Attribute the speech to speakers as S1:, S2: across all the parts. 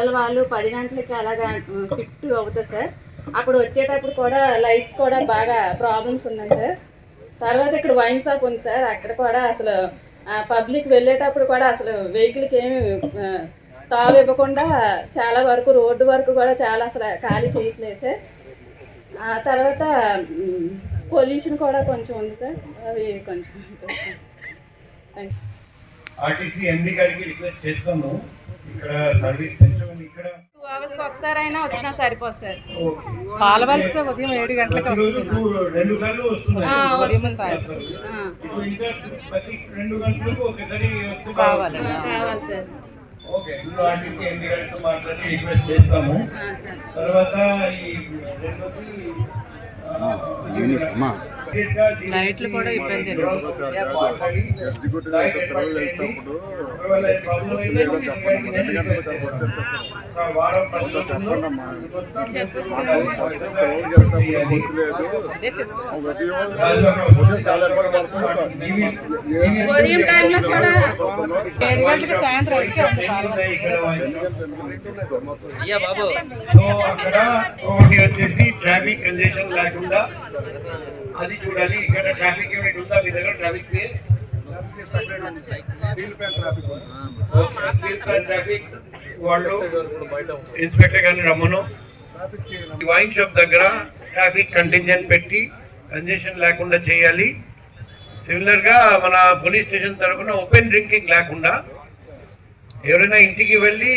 S1: పిల్లల వాళ్ళు పది గంటలకి అలాగా షిఫ్ట్ అవుతుంది సార్. అప్పుడు వచ్చేటప్పుడు కూడా లైట్స్ కూడా బాగా ప్రాబ్లమ్స్ ఉన్నాయి సార్. తర్వాత ఇక్కడ వైన్ షాప్ ఉంది సార్. అక్కడ కూడా అసలు పబ్లిక్ వెళ్ళేటప్పుడు కూడా అసలు వెహికల్కి ఏమి ఆ, తావు ఇవ్వకుండా చాలా వరకు రోడ్డు వరకు కూడా చాలా అసలు ఖాళీ చేయట్లేదు సార్. ఆ తర్వాత పొల్యూషన్ కూడా కొంచెం ఉంది సార్. అది కొంచెం
S2: ఆర్టీసీ ఎండి గారికి రిక్వెస్ట్ చేస్తాము. ఇక్కడ సర్వీస్
S1: టూ అవర్స్కి ఒకసారి అయినా వచ్చినా సరిపోదు సార్.
S3: పాలవలస ఉదయం ఏడు గంటలకు వస్తుంది. కావాలి.
S1: కావాలి సార్.
S2: ఓకే ఆర్టీసీ మాట్లాడి రిక్వెస్ట్ చేస్తాము. తర్వాత ఈ
S3: లైట్లు కూడా ఇబ్బంది.
S1: ఉదయం టైంలో కూడా
S3: ఏడు గంటలకు సాయంత్రం
S2: ఒకటి వచ్చేసి ట్రాఫిక్ కంజెషన్ లేకుండా అది చూడాలి ఇక్కడ ట్రాఫిక్ యూనిట్ ఉందా మీ దగ్గర ట్రాఫిక్ ప్లేస్ ట్రాఫిక్ వాళ్ళు ఇన్స్పెక్టర్ గారిని రమ్మను వైన్ షాప్ దగ్గర ట్రాఫిక్ కంటింజెంట్ పెట్టి కంజెషన్ లేకుండా చేయాలి సిమిలర్గా మన పోలీస్ స్టేషన్ తరఫున ఓపెన్ డ్రింకింగ్ లేకుండా ఎవరైనా ఇంటికి వెళ్ళి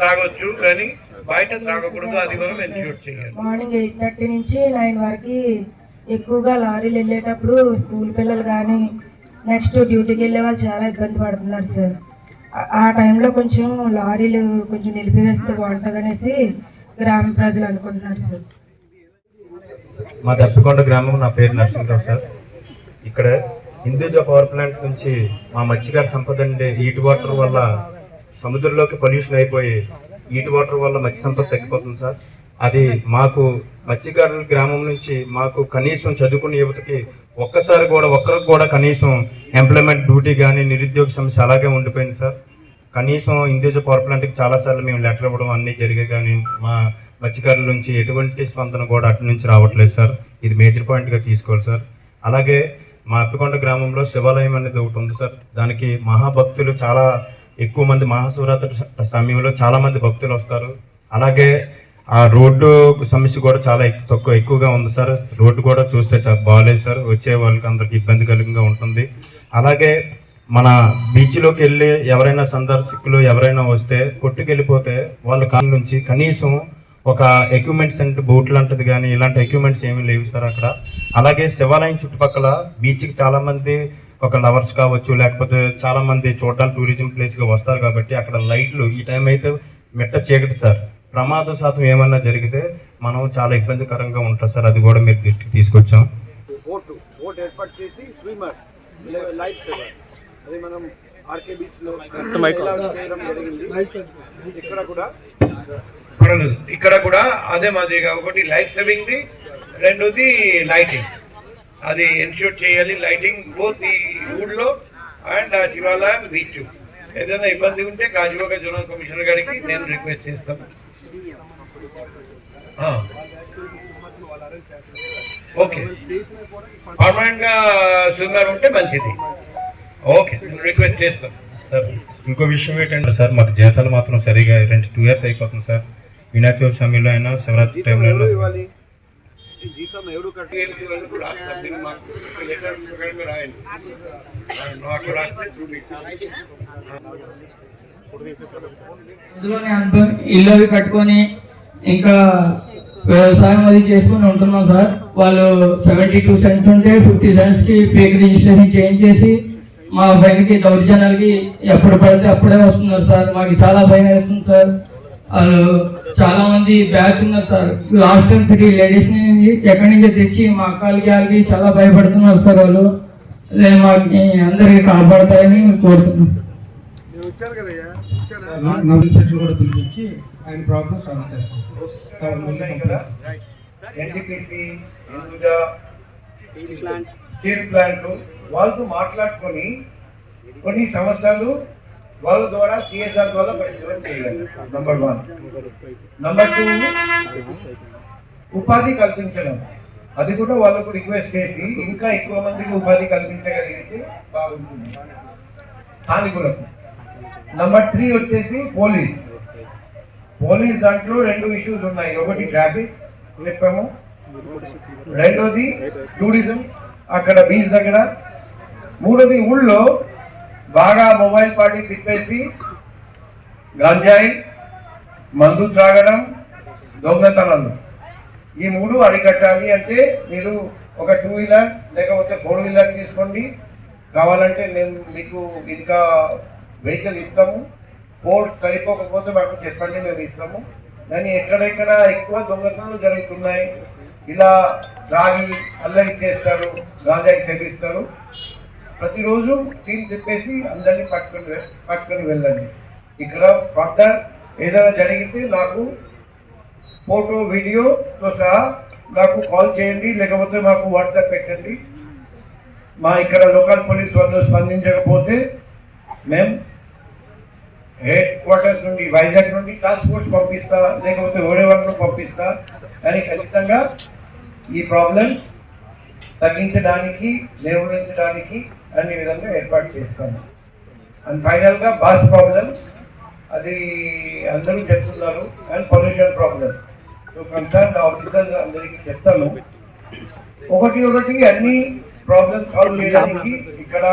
S2: తాగొచ్చు కానీ బయట తాగకూడదు అది మనం ఎన్ష్యూర్ చేయాలి
S4: మార్నింగ్ ఎయిట్ థర్టీ నుంచి నైన్ వరకు ఎక్కువగా లారీలు వెళ్ళేటప్పుడు స్కూల్ పిల్లలు కానీ నెక్స్ట్ డ్యూటీకి వెళ్ళే వాళ్ళు చాలా ఇబ్బంది పడుతున్నారు సార్ ఆ- టైంలో కొంచెం లారీలు కొంచెం నిలిపివేస్తే బాగుంటుంది అనేసి గ్రామ ప్రజలు అనుకుంటున్నారు సార్
S5: మా దప్పికొండ గ్రామం నా పేరు నరసింహరావు సార్ ఇక్కడ హిందూజా పవర్ ప్లాంట్ నుంచి మా మత్స్యకార సంపద నుండి ఈట్ వాటర్ వల్ల సముద్రంలోకి పొల్యూషన్ అయిపోయి ఈట్ వాటర్ వల్ల మత్స్య సంపద తగ్గిపోతుంది సార్ అది మాకు మత్స్యకారుల గ్రామం నుంచి మాకు కనీసం చదువుకునే యువతకి ఒక్కసారి కూడా ఒక్కరికి కూడా కనీసం ఎంప్లాయ్మెంట్ డ్యూటీ కానీ నిరుద్యోగ సమస్య అలాగే ఉండిపోయింది సార్. కనీసం హిందూజా పవర్ ప్లాంట్కి చాలాసార్లు మేము లెటర్ ఇవ్వడం అన్నీ జరిగాయి కానీ మా మత్స్యకారుల నుంచి ఎటువంటి స్పందన కూడా అటు నుంచి రావట్లేదు సార్. ఇది మేజర్ పాయింట్గా తీసుకోవాలి సార్. అలాగే మా అప్పికొండ గ్రామంలో శివాలయం అనేది ఒకటి ఉంది సార్. దానికి మహాభక్తులు చాలా ఎక్కువ మంది మహాశివరాత్రి సమయంలో చాలామంది భక్తులు వస్తారు. అలాగే ఆ రోడ్డు సమస్య కూడా చాలా తక్కువ ఎక్కువగా ఉంది సార్. రోడ్డు కూడా చూస్తే చాలా బాగాలేదు సార్. వచ్చే వాళ్ళకి అందరికి ఇబ్బందికరంగా ఉంటుంది. అలాగే మన బీచ్లోకి వెళ్ళి ఎవరైనా సందర్శకులు ఎవరైనా వస్తే కొట్టుకెళ్ళిపోతే వాళ్ళ కాళ్ళ నుంచి కనీసం ఒక ఎక్విప్మెంట్స్ అంటే బోట్ లాంటిది కానీ ఇలాంటి ఎక్విప్మెంట్స్ ఏమీ లేవు సార్ అక్కడ. అలాగే శివాలయం చుట్టుపక్కల బీచ్కి చాలామంది ఒక లవర్స్ కావచ్చు లేకపోతే చాలామంది చూడడానికి టూరిజం ప్లేస్గా వస్తారు కాబట్టి అక్కడ లైట్లు ఈ టైం అయితే మెట్ట చీకటి సార్. ప్రమాద శాతం ఏమన్నా జరిగితే మనం చాలా ఇబ్బందికరంగా ఉంటుంది సార్. అది కూడా మీరు దృష్టికి తీసుకొచ్చాం.
S6: బోట్ బోట్ ఏర్పాటు చేసి స్విమ్మర్ లైఫ్ సేవర్. అది మనం ఆర్కే బీచ్లో ఇక్కడ కూడా
S2: ఇక్కడ కూడా అదే మాదిరిగా ఒకటి లైఫ్ సేవింగ్ ది రెండోది లైటింగ్. అది ఎన్ష్యూర్ చేయాలి లైటింగ్ బోత్ ఈ ఊళ్ళో అండ్ ఆ శివాలయం బీచ్. ఏదైనా ఇబ్బంది ఉంటే గాజువాక జోనల్ కమిషనర్ గారికి నేను రిక్వెస్ట్ చేస్తాను. ఓకే. పర్మనెంట్గా స్విమ్మర్ ఉంటే మంచిది. ఓకే. నేను రిక్వెస్ట్ చేస్తాను
S5: సార్ ఇంకో విషయం ఏంటంటే సార్ మాకు జీతాలు మాత్రం సరిగా రెండు టూ ఇయర్స్ అయిపోతుంది సార్. వినాయక చవితి సమయంలో అయినా శివరాత్రి టైంలో
S7: ఇల్లు కట్టుకొని ఇంకా వ్యవసాయం అది చేసుకుని ఉంటున్నాం సార్. వాళ్ళు సెవెంటీ టూ సెంట్స్ ఉంటే ఫిఫ్టీ సెంట్స్కి ఫేక్ రిజిస్ట్రేషన్ చేయించేసి మా పైనకి దౌర్జన్యాలకి ఎప్పుడు పడితే అప్పుడే వస్తున్నారు సార్. మాకు చాలా భయం వేస్తుంది సార్. వాళ్ళు చాలా మంది బ్యాచ్ ఉన్నారు sir. Last time three ladies నుంచి ఎక్కడి నుంచో తెచ్చి మా అక్కలకి వాళ్ళకి చాలా భయపడుతున్నారు సార్ వాళ్ళు. మాకు అందరికి కాపాడతారని కోరుతున్నాం.
S8: కూడా పిలిపించి ఆయన ప్రాబ్లమ్ సాల్వ్ చేస్తాం సార్ ముందు
S2: ఇక్కడ ఎన్టీపీసీ హిందూజా స్టీల్ ప్లాంట్ వాళ్ళతో మాట్లాడుకొని కొన్ని సంవత్సరాలు వాళ్ళ ద్వారా సిఎస్ఆర్ ద్వారా పరిశీలన చేయాలి. నంబర్ వన్ నంబర్ టూ ఉపాధి కల్పించడం. అది కూడా వాళ్ళకు రిక్వెస్ట్ చేసి ఇంకా ఎక్కువ మందికి ఉపాధి కల్పించగలిగితే బాగుంటుంది. స్థానికులకు నంబర్ త్రీ వచ్చేసి పోలీస్. పోలీస్ దాంట్లో రెండు ఇష్యూస్ ఉన్నాయి. ఒకటి ట్రాఫిక్ చెప్పాము. రెండోది టూరిజం అక్కడ బీచ్ దగ్గర. మూడోది ఊళ్ళో బాగా మొబైల్ పార్టీ తిప్పేసి గంజాయి మందు త్రాగడం దొంగతనాలు. ఈ మూడు అరికట్టాలి అంటే మీరు ఒక టూ వీలర్ లేకపోతే ఫోర్ వీలర్ తీసుకోండి. కావాలంటే మేము మీకు ఇంకా వెహికల్ ఇస్తాము. ఫోర్ సరిపోకపోతే మాకు చెప్పండి మేము ఇస్తాము. కానీ ఎక్కడెక్కడ ఎక్కువ దొంగతనాలు జరుగుతున్నాయి. ఇలా రాగి అల్లరి చేస్తారు గాంజాయి సేవిస్తారు. ప్రతిరోజు టీం చెప్పేసి అందరినీ పట్టుకొని వె- పట్టుకొని వెళ్ళండి. ఇక్కడ ఫర్దర్ ఏదైనా జరిగితే నాకు ఫోటో వీడియోతో సహా నాకు కాల్ చేయండి లేకపోతే మాకు వాట్సాప్ పెట్టండి. మా ఇక్కడ లోకల్ పోలీస్ వాళ్ళు స్పందించకపోతే మేము హెడ్ క్వార్టర్స్ నుండి వైజాగ్ నుండి టాస్క్ ఫోర్స్ పంపిస్తా లేకపోతే వేరే పంపిస్తా. కానీ ఖచ్చితంగా ఈ ప్రాబ్లం తగ్గించడానికి నిర్వహించడానికి అన్ని విధంగా ఏర్పాటు చేస్తాము అండ్ ఫైనల్గా బస్ ప్రాబ్లం అది అందరూ చెప్తున్నారు. And pollution problem so concern officer అందరికీ చెప్తాను. ఒకటి ఒకటి అన్ని ప్రాబ్లమ్స్ సాల్వ్ చేయడానికి ఇక్కడ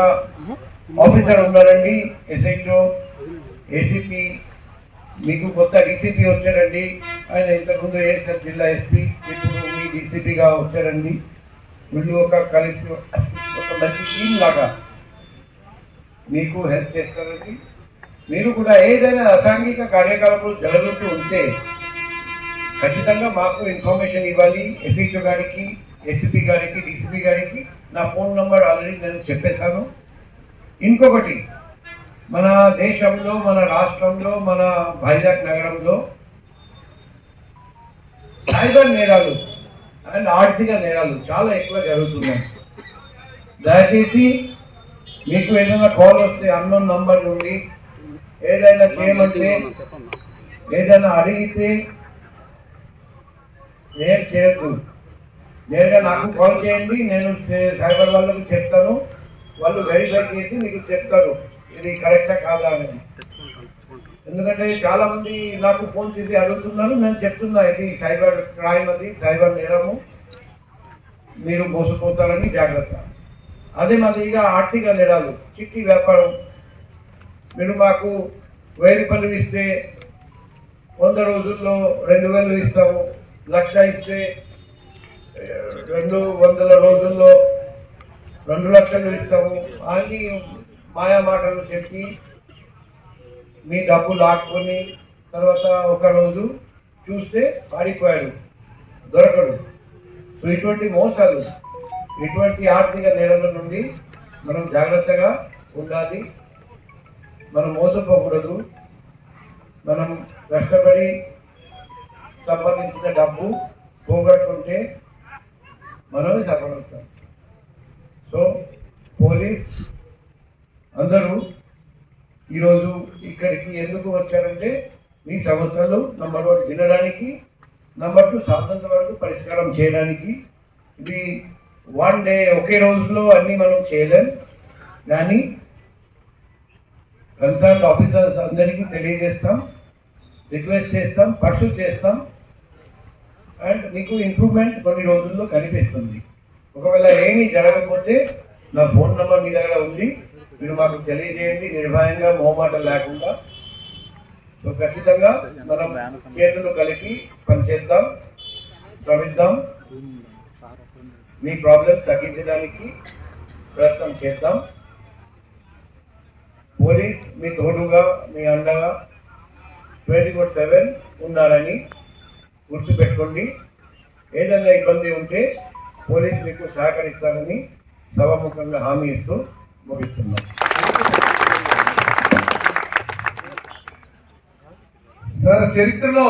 S2: ఆఫీసర్ ఉన్నారండి ఎస్హెచ్ఓ ఏసీపీ మీకు కొత్త డీసీపీ వచ్చారండి ఆయన ఇంతకుముందు ఏఎస్ఎఫ్ జిల్లా ఎస్పీ ఇప్పుడు మీ డీసీపీగా వచ్చారండి వీళ్ళు ఒక కలిసి ఒక మంచి టీం లాగా మీకు హెల్ప్ చేస్తారండి. మీరు కూడా ఏదైనా అసాంఘిక కార్యకలాపాలు జరుగుతూ ఉంటే ఖచ్చితంగా మాకు ఇన్ఫర్మేషన్ ఇవ్వాలి. ఎస్హెచ్ఓ గారికి ఎస్పీ గారికి డీసీపీ గారికి. నా ఫోన్ నంబర్ ఆల్రెడీ నేను చెప్పేశాను. ఇంకొకటి మన దేశంలో మన రాష్ట్రంలో మన వైజాగ్ నగరంలో సైబర్ నేరాలు అండ్ ఆర్థిక నేరాలు చాలా ఎక్కువ జరుగుతున్నాయి. దయచేసి మీకు ఏదైనా కాల్ వస్తే అన్నోన్ నంబర్ నుండి ఏదైనా చేయమంటే ఏదైనా అడిగితే నేను చేయొద్దు. నేరుగా నాకు కాల్ చేయండి నేను సైబర్ వాళ్ళకి చెప్తాను. వాళ్ళు వెరిఫై చేసి మీకు చెప్తారు. ఇది కరెక్టా కాదా అనేది ఎందుకంటే చాలా మంది నాకు ఫోన్ చేసి అడుగుతున్నారు నేను చెప్తున్నా ఇది సైబర్ క్రైమ్ అది సైబర్ నేరము. మీరు మోసపోతారని జాగ్రత్త. అదే మాదిరిగా ఆర్థిక నేరాలు చిట్టి వ్యాపారం. మీరు మాకు వెయ్యి రూపాయలు ఇస్తే వంద రోజుల్లో రెండు వేలు ఇస్తాము లక్ష ఇస్తే రెండు వందల రోజుల్లో రెండు లక్షలు ఇస్తాము. అని మాయా మాటలు చెప్పి మీ డబ్బు లాక్కొని తర్వాత ఒక రోజు చూస్తే పారిపోయాడు దొరకడు. సో ఇటువంటి మోసాలు ఇటువంటి ఆర్థిక నేరాల నుండి మనం జాగ్రత్తగా ఉండాలి. మనం మోసపోకూడదు. మనం కష్టపడి సంపాదించిన డబ్బు పోగొట్టుకుంటే మనమే సఫలవుతాం సో పోలీస్ అందరూ ఈరోజు ఇక్కడికి ఎందుకు వచ్చారంటే మీ సమస్యలు నంబర్ వన్ వినడానికి నంబర్ టూ సాధ్యత వరకు పరిష్కారం చేయడానికి. ఇది వన్ డే ఒకే రోజులో అన్నీ మనం చేయలేం. కానీ కన్సర్న్ ఆఫీసర్స్ అందరికీ తెలియజేస్తాం రిక్వెస్ట్ చేస్తాం పర్సూ చేస్తాం. అండ్ మీకు ఇంప్రూవ్మెంట్ కొన్ని రోజుల్లో కనిపిస్తుంది. ఒకవేళ ఏమీ జరగకపోతే నా ఫోన్ నెంబర్ మీ దగ్గర ఉంది. మీరు మాకు తెలియజేయండి నిర్భయంగా మోమాట లేకుండా. సో ఖచ్చితంగా మనం చేతులు కలిపి పనిచేద్దాం శ్రమిద్దాం మీ ప్రాబ్లం తగ్గించడానికి ప్రయత్నం చేద్దాం. పోలీస్ మీ తోడుగా మీ అండగా ట్వంటీ ఫోర్ సెవెన్ ఉన్నారని గుర్తుపెట్టుకోండి. ఏదైనా ఇబ్బంది ఉంటే పోలీస్ మీకు సహకరిస్తారని సభాముఖంగా హామీ ఇస్తూ ముగిస్తున్నాం.
S6: చరిత్రలో